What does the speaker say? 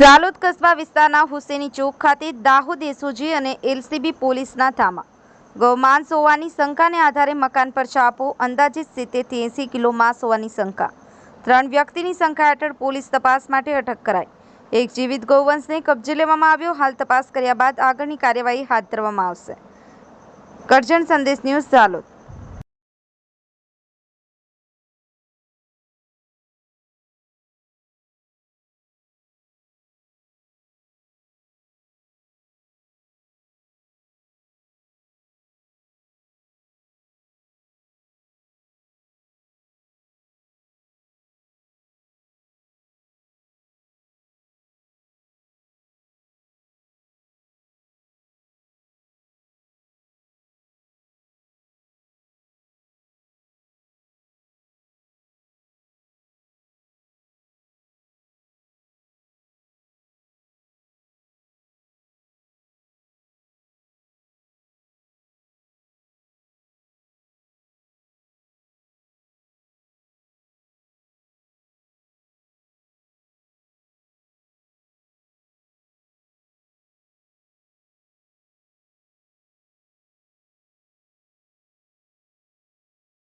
ઝાલોદ કસ્બા વિસ્તારના હુસેની ચોક ખાતે દાહોદ એસઓજી અને એલસીબી પોલીસના ધામા. ગૌમાંસ હોવાની શંકાને આધારે મકાન પર છાપો, અંદાજિત સિત્તેરથી એંસી કિલો માંસ હોવાની શંકા. ત્રણ વ્યક્તિની શંકા હેઠળ પોલીસ તપાસ માટે અટક કરાઈ. એક જીવિત ગૌવંશને કબજે લેવામાં આવ્યો, હાલ તપાસ કર્યા બાદ આગળની કાર્યવાહી હાથ ધરવામાં આવશે. કરજણ સંદેશ ન્યૂઝ ઝાલોદ.